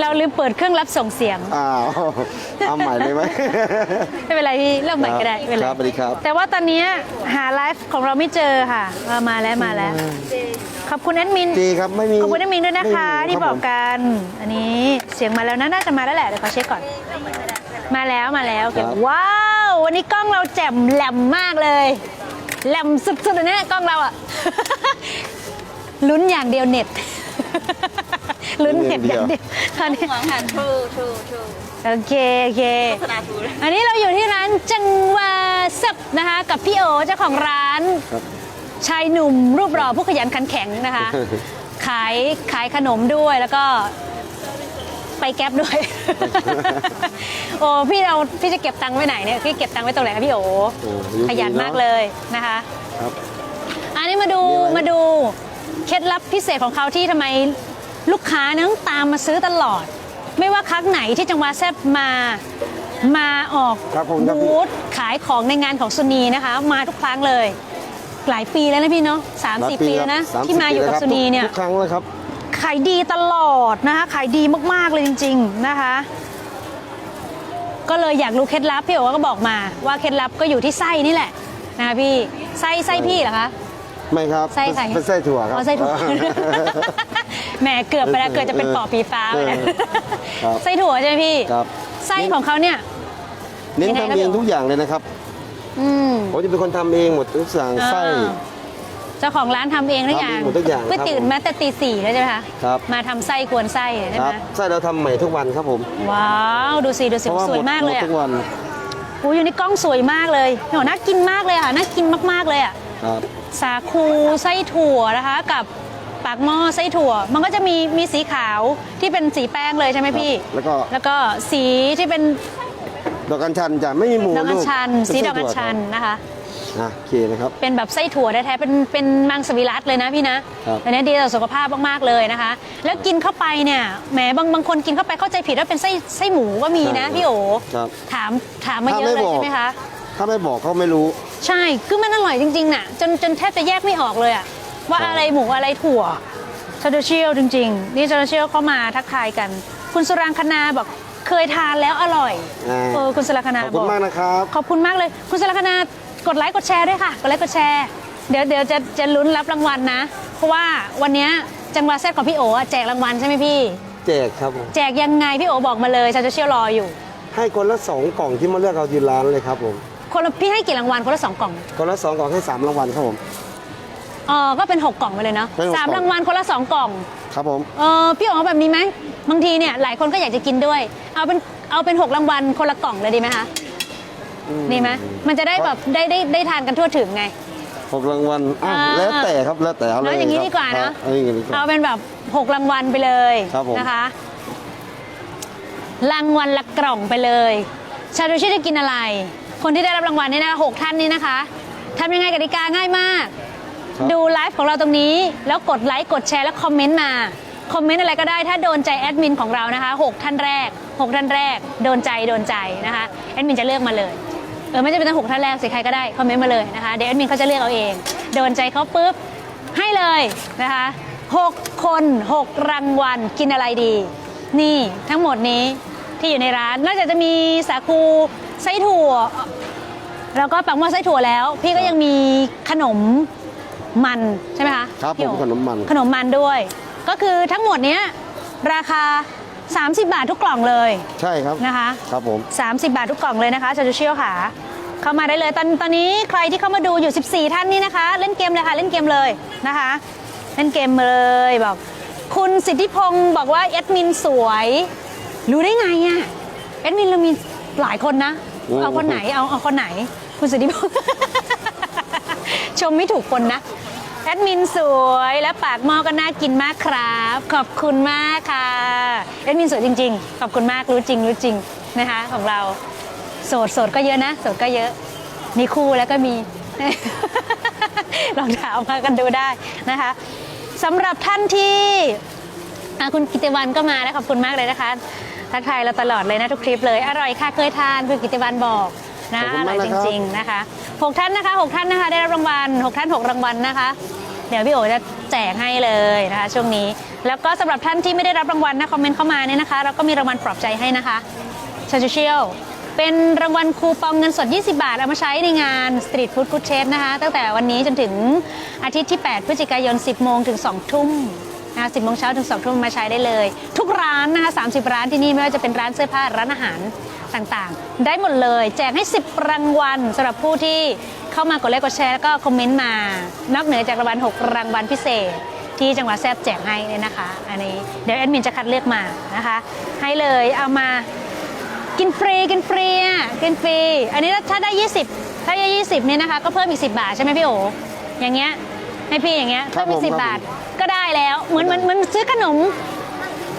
เราลืมเปิดเครื่องรับส่งเสียง อ้าวเอาใหม่เลยไหม ไม่เป็นไรพี่เริ่มใหม่ก็ได้ไม่เป็นไรครับสวัสดีครับ แต่ว่าตอนนี้หาไลฟ์ของเราไม่เจอค่ะเออมาแล้วมาแล้ว ขอบคุณแอดมิน ดีครับไม่มีขอบคุณแอดมินด้วยนะคะไม่มีที่ครับบอกผมกัน อันนี้เสียงมาแล้วนะน่าจะมาแล้วแหละเดี๋ยวขอเช็คก่อน มาแล้วมาแล้วโอเคว้าว วันนี้กล้องเราแจ่มแหลมมากเลย แหลมสุดๆเลยเนี่ยกล้องเราอะ ลุ้นอย่างเดียวเน็ต ลุ้นเน็ตอย่างเดียวตอนนี้หวังหันทูทูทูโอเคโอเค โฆษณาทูเลยอันนี้เราอยู่ที่ร้านจังหวาสับนะคะ กับพี่โอเจ้าของร้าน ครับ ชายหนุ่มรูปหล่อผู้ขยันขันแข็งนะคะ ขายขายขนมด้วยแล้วก็ไปแก๊ปด้วย โอ้พี่เราพี่จะเก็บตังค์ไว้ไหนเนี่ยพี่เก็บตังค์ไว้ตรงไหนคะพี่โอโอ้ยุ่งขยันดีเนอะมากเลยนะคะครับ อันนี้มาดูมีอะไร มาดูเคล็ดลับพิเศษของเขาที่ทำไม ลูกค้าเนี่ยต้องตามมาซื้อตลอด ไม่ว่าครั้งไหนที่จังหวะแซบมามาออกครับผมครับพี่ บูธขายของในงานของซุนีนะคะ มาทุกครั้งเลย หลายปีแล้วนะพี่เนาะสามสี่ปีแล้วนะสามที่มาอยู่กับปีแล้วซุนีเนี่ย ทุกครั้งเลยครับ ขายดีตลอดนะคะ ขายดีมาก ๆ เลยจริง ๆ นะคะ ก็เลยอยากรู้เคล็ดลับพี่โอก็บอกมา ว่าเคล็ดลับก็อยู่ที่ไส้นี่แหละนะคะพี่ไส้ไส้พี่เหรอคะ ไม่ครับ ไส้ใครเป็นไส้ถั่วครับอ๋อไส้ถั่ว แหมเกือบไปแล้วเกือบจะเป็นปอปีฟ้าไปแล้วครับไส้ถั่วใช่ไหมพี่ครับ ไส้ของเขาเนี่ย เน้นยังไงครับทำเองพี่ ทุกอย่างเลยนะครับ อืม ผมจะเป็นคนทำเองหมดทุกอย่างไส้ อ่าเจ้าของร้านทำเองทุกอย่างทำเองหมดทุกอย่างก็ครับตื่นมาแต่ตีสี่แล้วใช่ไหมคะครับ มาทำไส้กวนไส้ใช่คไหรัมบไส้เราทำใหม่ทุกวันครับผมว้าวดูสิดูสิเพราะว่าสหวยมดมากหมเลดยอะทุกวันโอ้ยอยู่ในกล้องสวยมากเลยโหน่ากินมากเลยค่ะน่ากินมากๆเลยอะครับ สาคูไส้ถั่วนะคะ กับ ปากหม้อไส้ถั่ว มันก็จะมีมีสีขาวที่เป็นสีแป้งเลยใช่ไหมพี่ แล้วก็ แล้วก็สีที่เป็นดอกกัญชันจะไม่มีหมูดอกอัญลูกชันเป็นสีไส้ดอกอัญถั่วชันนะคะอะโอเคนะครับ เป็นแบบไส้ถั่วแท้ๆเป็นเป็นมังสวิรัตเลยนะพี่นะครับอันนี้ดีต่อสุขภาพมากๆเลยนะคะ แล้วกินเข้าไปเนี่ยแหมบางบางคนกินเข้าไปเข้าใจผิดว่าเป็นไส้ไส้หมูก็มีนะพี่โอครับถามถามมาเยอะเลยใช่ไหมคะถ้าไม่บอกเขาไม่รู้ ใช่ คือมันอร่อยจริงๆน่ะจนจนแทบจะแยกไม่ออกเลยอะ ว่าครับอะไรหมูอะไรถั่วซาโดเชียลจริง ๆ นี่ซาโดเชียลเข้ามาทักทายกัน คุณสุรังคณาบอกเคยทานแล้วอร่อยอ่าเออคุณสุรังคณาขอบคุณบมากนะครับขอบคุณมากเลยคุณสุรังคณากดไลค์กดแชร์ด้วยค่ะกดไลค์กดแชร์เดี๋ยวเดี๋ยวจะจะลุ้นรับรางวัลนะ เพราะว่าวันเนี้ยจังหวะเซตของพี่โออะแจกรางวัลใช่ไหมพี่ แจกครับผมแจกยังไงพี่โอบอกมาเลยซาโดเชียลรออยู่ ให้คนละสองกล่องที่มาเลือกเอาที่ร้านเลยครับผมคนละพี่ให้กี่รางวัลคนละสองกล่องคนละสองกล่องให้สามรางวัลครับผม เออก็เป็นหกกล่องไปเลยเนาะเป็นหกสามกล่อง รางวัลคนละสองกล่องครับผม เออพี่โอ๋เอาแบบนี้ไหมบางทีเนี่ยหลายคนก็อยากจะกินด้วย เอาเป็นเอาเป็นหกรางวัลคนละกล่องเลยดีไหมคะอืมดีไหมมันจะได้แบบได้ได้ได้ทานกันทั่วถึงไง หกรางวัลอะอ่า แล้วแต่ครับแล้วแต่เอาเลยแล้วอย่างนี้ครับดีกว่านะครับเอาอย่างนี้ดีกว่า เอาเป็นแบบหกรางวัลไปเลยครับผม นะคะ รางวัลละกล่องไปเลย ชาดูชิจะกินอะไร คนที่ได้รับรางวัลเนี่ยนะหกท่านนี้นะคะทำยังไงกติกาง่ายมากครับ ดูไลฟ์ของเราตรงนี้ แล้วกดไลค์กดแชร์แล้วคอมเมนต์มา คอมเมนต์อะไรก็ได้ ถ้าโดนใจแอดมินของเรานะคะหกท่านแรกหกท่านแรก โดนใจโดนใจนะคะแอดมินจะเลือกมาเลยเออไม่จำเป็นต้องหกท่านแรกสิใครก็ได้คอมเมนต์มาเลยนะคะเดี๋ยวแอดมินเขาจะเลือกเอาเอง โดนใจเขาปุ๊บให้เลยนะคะหกคนหกรางวัลกินอะไรดี นี่ทั้งหมดนี้ที่อยู่ในร้านนอกจากจะมีสาคูไส้ถั่ว แล้วก็ปังหม้อไส้ถั่วแล้ว พี่ก็ยังมีขนม มันใช่ไหมคะครับพี่ผมโอ๋ขนมมันขนมมันด้วย ก็คือทั้งหมดเนี้ยราคา 30 บาททุกกล่องเลยใช่ครับนะคะครับผม 30 บาททุกกล่องเลยนะคะชาจูเชียวค่ะ เข้ามาได้เลยตอนตอนนี้ใครที่เข้ามาดูอยู่ 14 ท่านนี่นะคะ เล่นเกมเลยค่ะเล่นเกมเลยนะคะ เล่นเกมเลยบอก คุณสิทธิพงศ์บอกว่าแอดมินสวยรู้ได้ไงอะแอดมินเรามีหลายคนนะโอ้เอาคนไหนเอาเอาคนไหน คุณสิทธิพงศ์ ชมไม่ถูกคนนะ แอดมินสวยและปากหม้อก็น่ากินมากครับ ขอบคุณมากค่ะ แอดมินสวยจริง ๆ ขอบคุณมากรู้จริงรู้จริงนะคะของเรา โสดโสดก็เยอะนะ โสดก็เยอะ มีคู่แล้วก็มี ลองถามมากันดูได้นะคะสำหรับท่านที่อะคุณกิติวันก็มาแล้วขอบคุณมากเลยนะคะทักทายเราตลอดเลยนะทุกคลิปเลย อร่อยค่ะเคยทานคุณกิติวันบอกนะขอบคุณอร่มาอกยนะจครับริง ๆ นะคะ หกท่านนะคะหกท่านนะคะ ได้รับรางวัลหกท่านหกรางวัลนะคะ เดี๋ยวพี่โอจะแจกให้เลยนะคะ ช่วงนี้ แล้วก็สำหรับท่านที่ไม่ได้รับรางวัลนะคอมเมนต์เข้ามาเนี่ยนะคะ เราก็มีรางวัลปลอบใจให้นะคะชาชูเชียลเป็นรางวัลคูปองเงินสด 20 บาท เอามาใช้ในงาน Street Food Good Chef นะคะ ตั้งแต่วันนี้จนถึงอาทิตย์ที่ 8 พฤศจิกายน 10 โมงถึง 2 ทุ่มนะคะ10โมงเช้าถึง 2 ทุ่มมาใช้ได้เลย ทุกร้านนะคะ 30 ร้านที่นี่ไม่ว่าจะเป็นร้านเสื้อผ้าร้านอาหาร ต่างๆ ได้หมดเลย แจกให้ 10 รางวัลสำหรับผู้ที่เข้ามากดไลค์กดแชร์แล้วก็คอมเมนต์มา นอกเหนือจากรางวัล 6 รางวัลพิเศษ ที่จังหวัดแซบแจกให้เนี่ยนะคะ อันนี้เดี๋ยวแอดมินจะคัดเลือกมานะคะ ให้เลยเอามากินฟรีกินฟรีอะกินฟรี อันนี้ถ้าได้ 20 ถ้าได้ 20เนี่ยนะคะ ก็เพิ่มอีก 10 บาทใช่ไหมพี่โออย่างเงี้ยให้พี่อย่างเงี้ยครัเพิ่บมอีกผม10ครับบาทก็ได้แล้ว เหมือนเหมือนเหมือนซื้อขนม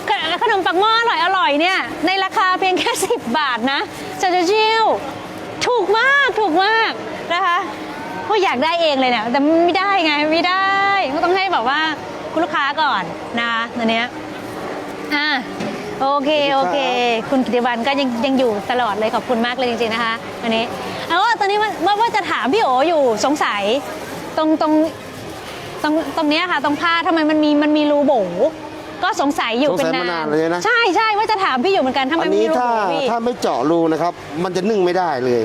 ขขนมปักหม้ออร่อยอร่อยเนี่ย ในราคาเพียงแค่ 10 บาทนะจะจะชิวถูกมากถูกมากนะคะก็อยากได้เองเลยเนี่ยแต่ไม่ได้ไงไม่ได้ก็ต้องให้แบบว่าคุณลูกค้าก่อนนะคะตัวเนี้ยอะโอเคโอเค คุณกิติวันก็ยังยังอยู่ตลอดเลยขอบคุณมากเลยจริงๆนะคะวันนี้เอาว่าตอนนี้ว่าว่าว่าจะถามพี่โออยู่สงสัยตรงตรงตรงตรงเนี้ยค่ะ ตรงผ้าทำไมมันมีมันมีรูโบ ก็สงสัยอยู่สงเป็นสัยนามานานนเลยนะ ใช่ใช่ว่าจะถามพี่อยู่เหมือนกันทำไมอันมันนี้มีรูถ้าโบพี่ถ้าไม่เจาะรูนะครับ มันจะนึ่งไม่ได้เลย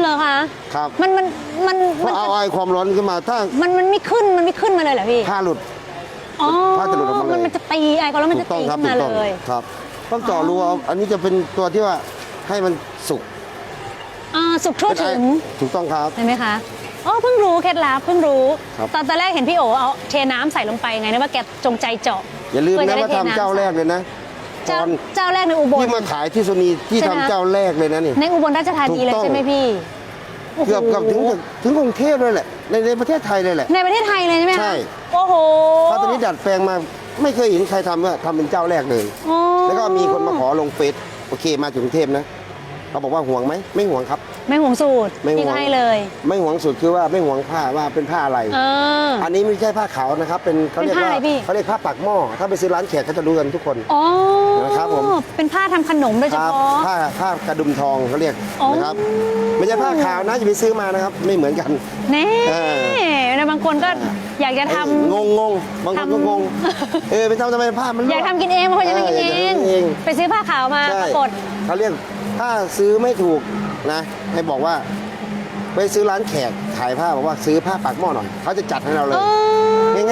เหรอคะครับ มันมันมันเพมันราะเอาไอ้ความร้อนขึ้นมาถ้ามันมันไม่ขึ้นมันไม่ขึ้นมาเลยเหรอพี่ผ้าหลุด อ๋อผ้าจะหลุดออกมาเลยมันมันจะตีไอ้ก็แล้วมันถูจะกต้องตีครับขึ้นถูมากต้องเลยครับ ต้องเจาะรูเอาอันนี้จะเป็นตัวที่ว่าให้มันสุกอ่าสุกทั่วเป็นไอ้ถึง ถูกต้องครับ เห็นไหมคะอ๋อเพิ่งรู้เคล็ดลับเพิ่งรู้ ครับ ตอนตอนแรกเห็นพี่โอเอาเทน้ำใส่ลงไปไงนึกว่าแกจงใจเจาะ อย่าลืมพื่นะจได้ว่าททำน้ำเจ้าแรกใส่เลยนะเจ้าตอนเจ้าแรกในอุบลที่มาขายที่โซนีที่ใช่ไหมทำเจ้าแรกเลยนะนี่ในอุบลราชธานีเลยถูกต้องใช่ไหมพี่โโหเกือบเกือบถึงถึงกรุงเทพเลยแหละในในประเทศไทยเลยแหละ ในประเทศไทยเลยใช่ไหมคะใช่โอ้โหเพราะตอนนี้ดัดแปลงมาไม่เคยเห็นใครทำว่าทำเป็นเจ้าแรกเลยอ๋อแล้วก็มีคนมาขอลงเฟซโอเคมาถึงกรุงเทพนะ เขาบอกว่าห่วงไหมไม่ห่วงครับ ไม่ห่วงสูตรไม่ห่วง พี่ก็ให้เลย ไม่ห่วงสุดคือว่าไม่ห่วงผ้าว่าเป็นผ้าอะไร เออ อันนี้ไม่ใช่ผ้าขาวนะครับ เป็นเขาเรียกเป็นผ้าว่าอะไรพี่ เขาเรียกผ้าปากหม้อถ้าไปซื้อร้านแขกเขาจะรู้กันทุกคน อ๋อนะครับผม เป็นผ้าทำขนมโดยเฉครับพาะ ผ้าผ้ากระดุมทองเขาเรียกอ๋อ นะครับไม่ใช่ผ้าขาวนะจะไปซื้อมานะครับ ไม่เหมือนกัน แน่เออแล้วบางคนก็อยากจะทำ งงงงบางคนก็ทำ งงเออไปทำทำไมผ้ามันรั่วอยากทำกินเองบางคนอยากทำกินเอเอออยากงทำกินเองไปซื้อผ้าขาวมาใช่ปรากฏ เขาเรียก ถ้าซื้อไม่ถูกนะให้บอกว่า ไปซื้อร้านแขกขายผ้าบอกว่าซื้อผ้าปากหม้อหน่อยเขาจะจัดให้เราเลย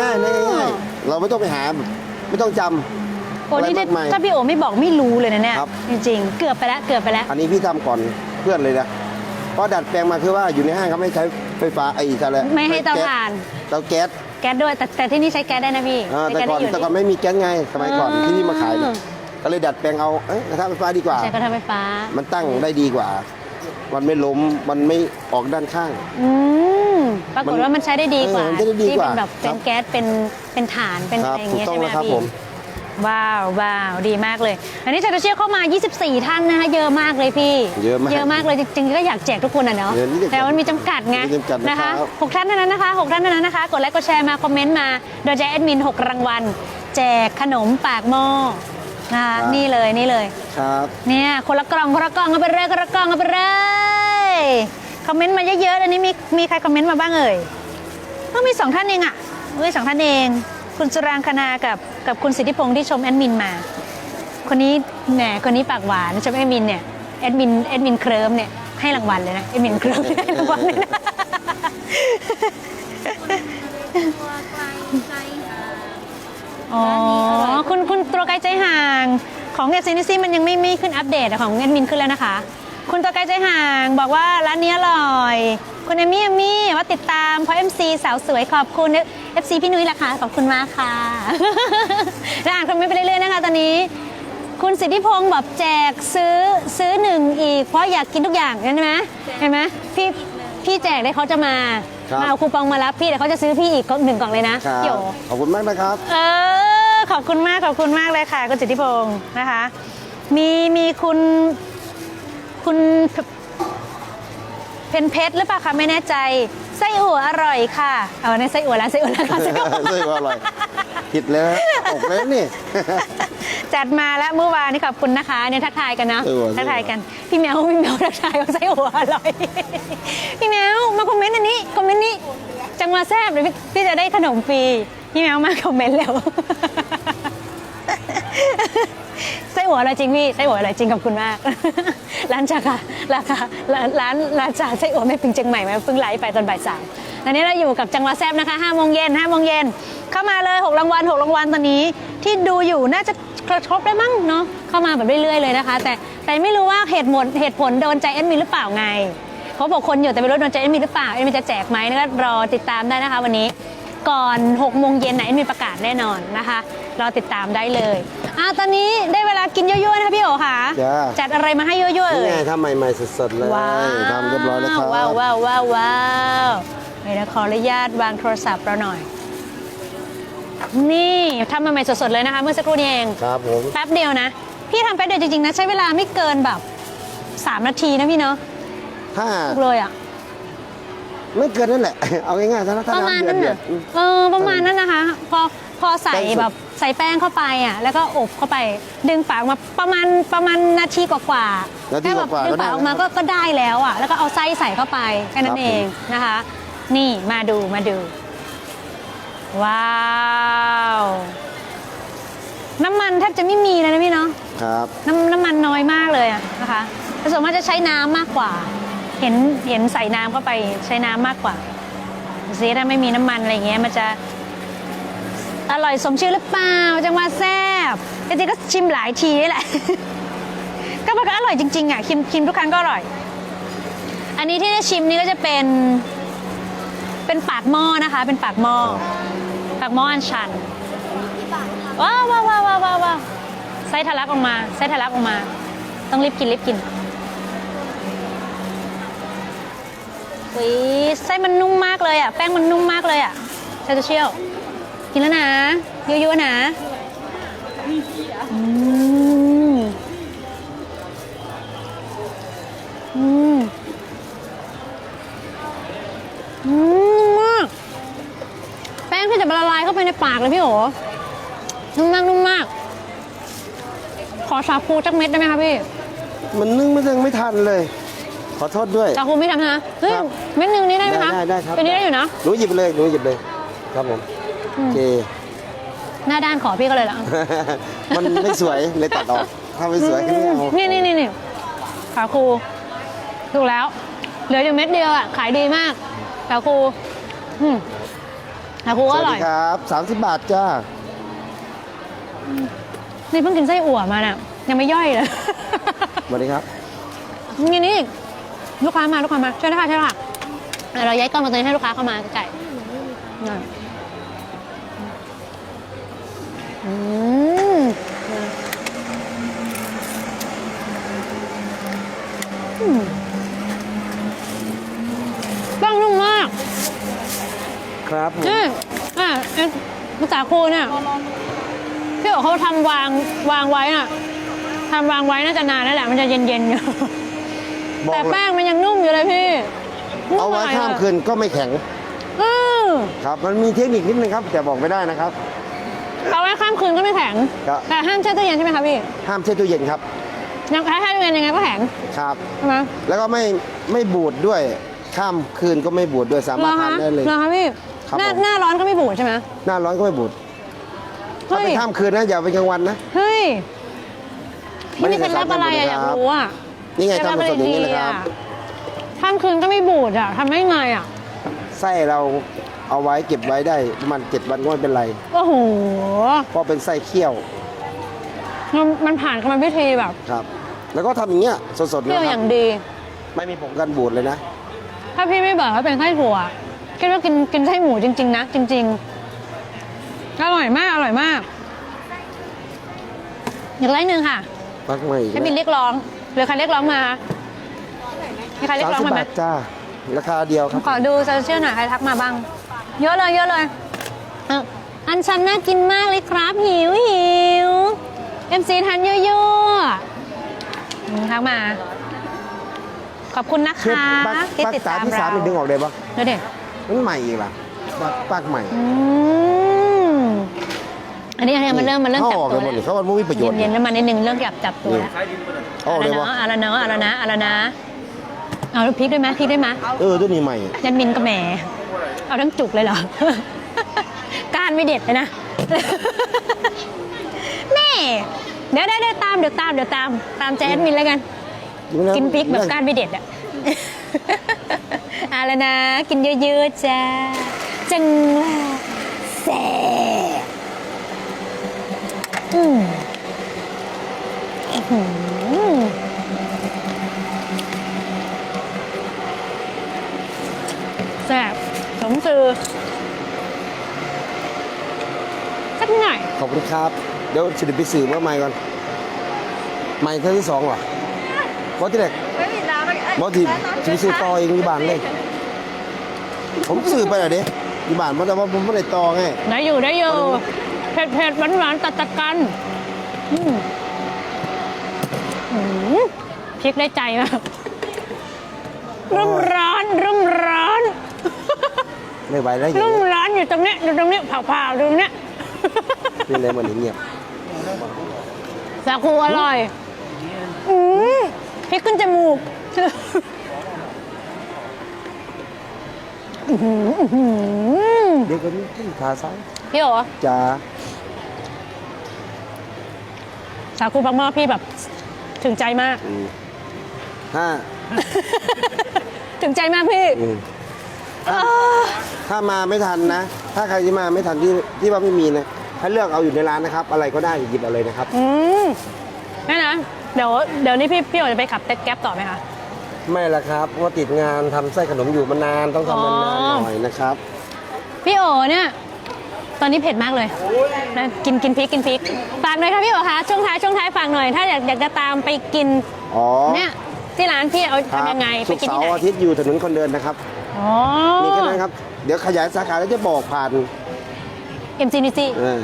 ง่ายๆนะง่ายๆเราไม่ต้องไปหาไม่ต้องจำ โอ้นี่อะไรมากมายถ้าพี่โอไม่บอกไม่รู้เลยนะเนี่ยครับ จริงๆ เกือบไปแล้วเกือบไปแล้วอันนี้พี่ทำก่อนเพื่อนเลยนะเพราะดัดแปลงมาคือว่าอยู่ในห้างเขาไม่ใช้ไฟฟ้าไอ้อะไรไม่ให้เตาถ่าน เตาแก๊สแก๊สด้วยแต่แต่ที่นี่ใช้แก๊สได้นะพี่อ่าใช้แต่แก๊สก่ได้อยู่อนแต่ก่อนไม่มีแก๊สไงสมัยก่อนอ่าที่พี่มาขายเนี่ย ก็เลยดัดแปลงเอาเอ้ยกระทะไฟฟ้าดีกว่า ใช้กระทะไฟฟ้า มันตั้งได้ดีกว่า มันไม่ล้มมันไม่ออกด้านข้าง อืมปรากฏว่ามันใช้ได้ดีกว่าเออมันใช้ได้ดีที่กเป็ว่านแบบเป็นครับแก๊สเป็นเป็นฐานเป็นคอะรับไรอย่างเงี้ยถูกต้ใช่องไหมแล้วครัคะบพี่ผม ว้าวว้าวดีมากเลย อันนี้ชาโตเชียเข้ามา 24 ท่านนะคะเยอะมากเลยพี่เยอะมากเยอะมากเลยจริงๆก็อยากแจกทุกคนอะเนาะเยอะนี่จะแต่มันมีจำกัดไงมีจำกัดนะครับนะคะหกท่านเท่านั้นนะคะหกท่านเท่านั้นนะคะกดไลค์กดแชร์มาคอมเมนต์มาโดยใจแอดมินหกรางวัลแจกขนมปากหม้อ นะคะนี่เลยนี่เลย ครับเนี่ยคนละกล่องคนละกล่องเอาไปเลยคนละกล่องเอาไปเลยคอมเมนต์มาเยอะๆอันนี้มีมีใครคอมเมนต์มาบ้างเอ่ยก็มีสองท่านเองอะเอ้ยสองท่านเอง คุณสุรางคณากับกับคุณสิทธิพงศ์ที่ชมแอดมินมา คนนี้แหมคนนี้ปากหวานชมแอดมินเนี่ยแอดมินแอดมินเคลิมเนี่ยให้รางวัลเลยนะแอดมินเคลิมให้รางวัลเลยนะอ๋อคุณคุณ ตัวไกลใจห่างของเอซนิซี่มันยังไม่ไม่ขึ้นอัปเดตอะของแอดมินขึ้นแล้วนะคะ คุณตัวไกลใจห่างบอกว่าร้านนี้อร่อย คุณเอมี่เอมี่ว่าติดตามเพราะ MC สาวสวยขอบคุณ FC พี่นุ้ยละค่ะขอบคุณมากค่ะแล้วอ่านคอมเมนต์ไปเรื่อยๆนะคะตอนนี้ คุณสิทธิพงศ์แบบแจกซื้อซื้อหนึ่งอีก เพราะอยากกินทุกอย่างเห็นไหมเห็นไหมพี่พี่แจกได้เขาจะมาครับมาเอาคูปองมารับพี่แต่เขาจะซื้อพี่อีกหนึ่งกล่องเลยนะครับพี่โอขอบคุณมากนะครับ เออ ขอบคุณมากขอบคุณมากเลยค่ะ คุณสิทธิพงศ์นะคะ มีมีคุณคุณเพเพนเพชรหรือเปล่าคะไม่แน่ใจไส้อั่วอร่อยค่ะเอาในไส้อั่วแล้วไส้อั่วแล้วค่ะไส้อั่วไส้อั่วอร่อยผิดเลยนะตกเลยนี่ จัดมาแล้วเมื่อวานนี่ขอบคุณนะคะเนี่ยทักทายกันเนาะไส้อั่วทักทายกันพี่แมวพี่แมวทักทายว่าไส้อั่วอร่อยพี่แมวมาคอมเมนต์อันนี้คอมเมนต์นี้จังหวะแซ่บเดี๋ยวพี่พี่จะได้ขนมฟรี พี่แมวมาคอมเมนต์แล้วไส้หัวอร่อยจริงพี่ไส้หัวอร่อยจริงขอบคุณมาก ร้านชาค่ะราคาร้านร้านร้านชาไส้หัวแม่ปิงเชียงใหม่มาเพิ่งไลฟ์ไปตอนบ่ายสามตอนนี้เราอยู่กับจังหวะแซบนะคะ5โมงเย็น5โมงเย็นเข้ามาเลย6รางวัล6รางวัลตอนนี้ที่ดูอยู่น่าจะกระทบได้มั้งเนาะเข้ามาแบบเรื่อยๆเลยนะคะ แต่แต่ไม่รู้ว่าเหตุผลเหตุผลโดนใจเอ็นมีหรือเปล่าไงเขาบอกคนอยู่แต่ไม่รู้โดนใจเอ็นมีหรือเปล่าเอ็นมีจะแจกไหมก็รอติดตามได้นะคะ วันนี้ ก่อน 6 โมงเย็นไหนะเอ็นมีประกาศแน่นอนนะคะรอติดตามได้เลยอะตอนนี้ได้เวลากินยั่วๆนะคะพี่โอค่ะ จ้า จัดอะไรมาให้ยั่วๆนี่เอ่ไงย ทำใหม่ๆสดๆเลยว้าวทำเรียบร้อยแล้วครับ ว้าวว้าวว้าวว้าวเดี๋ยวนะขออนุญาตวางโทรศัพท์เราหน่อย นี่ทำมาใหม่สดๆเลยนะคะ เมื่อสักครู่นี้เอง ครับผม แป๊บเดียวนะ พี่ทำแป๊บเดียวจริงๆนะ ใช้เวลาไม่เกินแบบ 3 นาทีนะพี่เนาะถ้า ถูกเลยอะ ไม่เกินนั่นแหละ เอาง่ายๆถ้าถ้าประมาณน้ำเดือนั้ดนเดือน่ะดเออประมาณนั้นนะคะ พอพอใส่แป้งสดแบบใส่แป้งเข้าไปอะ แล้วก็อบเข้าไป ดึงฝาออกมาประมาณประมาณนาทีกว่าๆนาทีแค่แบบกว่าๆดึงก็ได้ฝาออกมาก็ก็ได้แล้วอะ แล้วก็เอาไส้ใส่เข้าไปแค่นั้ครันบเองนะคะ นี่มาดูมาดู ว้าวน้ำมันแทบจะไม่มีเลยนะพี่เนาะ ครับ น้ำน้ำมันน้อยมากเลยอะนะคะแต่ส่วนมากจะใช้น้ำมากกว่า เห็นเห็นใส่น้ำเข้าไปใช้น้ำมากกว่าซิถ้าไม่มีน้ำมันอะไรเงี้ยมันจะอร่อยสมชื่อหรือเปล่าจังหวะแซ่บจริงๆก็ชิมหลายทีนี่แหละ ก็มันก็อร่อยจริงๆอะชิมชิมทุกครั้งก็อร่อย อันนี้ที่ได้ชิมนี่ก็จะเป็นเป็นปากหม้อนะคะ เป็นปากหม้อปากหม้ออันชันว้าวว้าวว้าวว้าวว้าวว้าวไส้ทะลักออกมาไส้ทะลักออกมา ต้องรีบกินรีบกิน อุ้ยไส้มันนุ่มมากเลยอะ แป้งมันนุ่มมากเลยอะไส้จะเชี่ยวกินแล้วนะยั่วๆนะอืมอืมอืมมาก แป้งที่จะละลายเข้าไปในปากเลยพี่โอนุ่มมากนุ่มมาก ขอสาคูจักเม็ดได้ไหมคะพี่ มันนึ่งไม่ยังไม่ทันเลย ขอโทษด้วยสาคูไม่ทำนะเฮ้ยครับเม็ดหนึ่งนี้ได้ไหมคะได้ได้ครับ เป็นนี้ได้อยู่นะ หนูหยิบไปเลยหนูหยิบเลย ครับผมอืมโอเค หน้าด้านขอพี่ก็เลยละมันไม่สวยเลยตัดออก ถ้าไม่สวยก็ไม่เอา นี่นี่นี่นี่สาคูถูกแล้ว เหลืออยู่เม็ดเดียวอะ ขายดีมากสาคูอืมสาคูสก็วัอสร่อดียครับ 30 บาทจ้า นี่เพิ่งกินไส้อั่วมาน่ะ ยังไม่ย่อยเลย สวัสดีครับนี่นี่ ลูกค้ามาลูกค้ามาช่วยด้วยค่ะช่วยด้วยค่ะเดี๋ยวเราย้ายกล้องมาตรงนี้ให้ลูกค้าเข้ามาใกล้ๆหน่อยอืมอืมแป้งนุ่มมากครับผมนี่อะเอ็นภาษาครูเนี่ยพี่บอกเขาทำวางวางไว้น่ะทำวางไว้น่าจะนานแล้วแหละมันจะเย็นๆอยู่บอก แต่เลยแป้งมันยังนุ่มอยู่เลยพี่นุ่มเอาไว้หน่ยข้ามอะคืนก็ไม่แข็งอือครับมันมีเทคนิคนิดนึงครับ แต่บอกไม่ได้นะครับเอาไว้ข้ามคืนก็ไม่แข็งครับแต่ห้ามแช่ตู้เย็นใช่ไหมคะพี่ห้ามแช่ตู้เย็นครับยังถ้าแช่ตู้เย็นยังไงก็แข็งครับใช่ไหมแล้วก็ไม่ไม่บูดด้วยข้ามคืนก็ไม่บูดด้วยสามารถทานได้เลยเหรอคะพี่ครับหน้าผมหน้าร้อนก็ไม่บูดใช่ไหมหน้าร้อนก็ไม่บูดถ้าเฮ้ยไปข้ามคืนนะอย่าไปกลางวันนะเฮ้ยพี่ไม่มีได้เคล็ดลับอะไรอะใส่อยากสารกันบูดนะครับรู้อะ นี่ไงเคล็ดลับทำสดๆอย่างนี้นะครับอข้ามคืนก็ไม่บูดอะทำได้ไงอะไส้เราเอาไว้เก็บไว้ได้ประมาณเจ็ดวันก็ไม่เป็นไร โอ้โหเพราะเป็นไส้เคี่ยว มันมันผ่านกรรมวิธีแบบ ครับ แล้วก็ทำอย่างเงี้ยสดๆเที่นะยวคอรับย่างดี ไม่มีผงกันบูดเลยนะ ถ้าพี่ไม่บอกว่าเป็นไส้ถั่วคิดว่ากินกินไส้หมูจริง ๆ นะ จริง ๆ อร่อยมาก อร่อยมาก อยากได้หนึ่งค่ะปักใหม่ให้บินเรียกร้อง หรือใครเรียกร้องมามีใครเรียสามกร้องสิบมาไหมบาทจ้า ราคาเดียวครับ ขอดูโซเชียลหน่อยใครทักมาบ้าง เยอะเลยเยอะเลยอะอันชันน่ากินมากเลยครับหิวหิวเอ็มซีทานเยอะๆอืมทักมา ขอบคุณนะคือคะปักที่ปักติดสาตามที่สามเรานี่ดึงออกได้ปะเดี๋ยวเด็ มันใหม่อีกล่ะปักปักใหม่อืมอันนี้อันนี้มันเริ่มมันเริ่มเขาจับออกตักัวนหมดแล้วนี่เขามันไม่มีประโยชน์เย็นๆแล้วมันนิดนึงเริ่มจับจับตัวแล้วเอาออก เอาได้ละปะเนาะเอาละเนาะเอาละนะเอาละนะเอาพริกด้วยไหมพริกด้วยไหมเออตัวนี้ใหม่ยันมินก็แหมเอาทั้งจุกเลยเหรอ ก้านไม่เด็ดเลยนะ แม่เดี๋ยวเดี๋ยวเดี๋ยวตามเดี๋ยวตามเดี๋ยวตามตามใจแอดมินแล้วกัน กินพริกแบบก้านไม่เด็ดอะ เอาแล้วนะ กินเยอะๆจ้าจังว่าแซ่บอืมอื้อหือแซ่บ สมชื่อสักหน่อยขอบคุณครับ เดี๋ยวจะไปสื่อว่าไม่ก่อนไม่เท่าที่สองเหรอเพราะที่แรกไม่มีน้ำมันบอทีจะไปซื้อต่อเองที่บ้านเลย ผมซื้อไปเหรอเด้ที่บ้านเพราะแต่ว่าผมไม่ได้ต่อไงได้อยู่ได้อยู่เผ็ดเผ็ดหวานหวานตัดตัดกันอืมอืมพริกได้ใจมากรุ่มร้อนรุ่มร้อน ไม่ไหวแล้วอย่างรุ่มนี้ร้อนอยู่ตรงเนี้ยอยู่ตรงเนี้ยเผาๆตรงเนี้ยเป็นอะไรมันเงียบสาคูอร่อยอืมพริกขึ้นจมูกอื้อหืออื้อหือเดี๋ยวก็มีที่ขาซ้ายพี่โอจ้าสาคูปักหม้อพี่แบบ ถึงใจมาก อืมถ้าถึงใจมากพี่อืมถ้า ถ้ามาไม่ทันนะ ถ้าใครที่มาไม่ทันที่ที่ว่าไม่มีนะให้เลือกเอาอยู่ในร้านนะครับ อะไรก็ได้หยิบเอาเลยนะครับ อืมนั่นนะเดี๋ยวเดี๋ยวนี้พี่พี่โอจะไปขับเต็กแก๊ปต่อไหมคะไม่ละครับเพราะว่าติดงานทำไส้ขนมอยู่มานานต้องทำนานๆหน่อยนะครับ พี่โอเนี่ย ตอนนี้เผ็ดมากเลยนะกินกินพริกกินพริกฝากหน่อยค่ะพี่โอคะช่วงท้ายช่วงท้ายฝากหน่อย ถ้าอยากอยากจะตามไปกินอ๋อเนี่ยที่ร้านพี่เอาครับทำยังไงไปศุกกินร์เสาที่ไหนร์อาทิตย์อยู่ถนนคนเดินนะครับ อ๋อ มีแค่นั้นครับ เดี๋ยวขยายสาขาแล้วจะบอกผ่านเอ็มซีนิซีเออ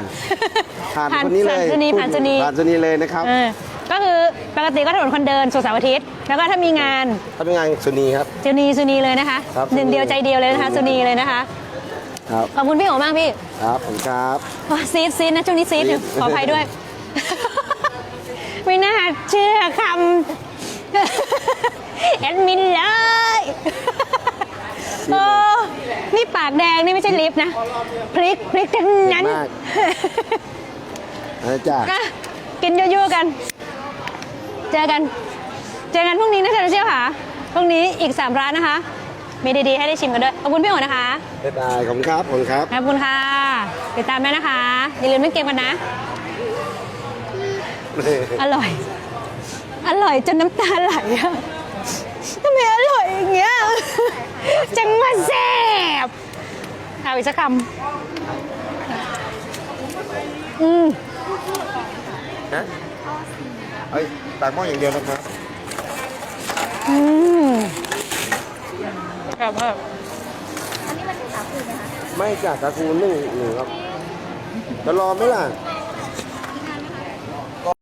ผ่านคนนี้เลยผ่านสุนีผ่านสุนี ผ่านสุนีเลยนะครับ เออก็คือปกติก็ถนนคนเดินสุกร์เสาร์อาทิตย์ แล้วก็ถ้ามีงานถ้าเป็นงานสุนีครับสุนีสุนีเลยนะคะครับหนึ่งเดียวใจเดียวเลยนะคะสุสุนีนีเลยนะคะ ครับ ขอบคุณพี่โอมากพี่ครับผมครับ ว้าซีดซีดนะช่วงนี้ซีดอยู่ซีด ขออภัยด้วย ไม่น่าเชื่อคำ แอดมินเลย โอ้นี่ปากแดงนี่ไม่ใช่ลิฟต์นะ พริกพริกทั้งนั้นมากอาจ้าอะกินยั่วๆกัน เจอกัน เจอกันพรุ่งนี้นะคะเชี่ยวค่ะพรุ่งนี้อีก 3 ร้านนะคะ มีดีๆ ให้ได้ชิมกันด้วย ขอบคุณพี่โอนะคะ บ๊ายบายขอบคุณครับขอบคุณครับ ขอบคุณค่ะ ติดตามด้วยนะคะ อย่าลืมเล่นเกมกันนะ อร่อย อร่อยจนน้ำตาไหลอะทำไมอร่อยอย่างเงี้ย จังมาแซ่บเอาอีกสักคำอืมฮะเอ้ยปากหม้ออย่างเดียวนะครับอืมครับครับไม่จ้ะสาคูนึ่งหนึ่งครับจะรอไหมล่ะอ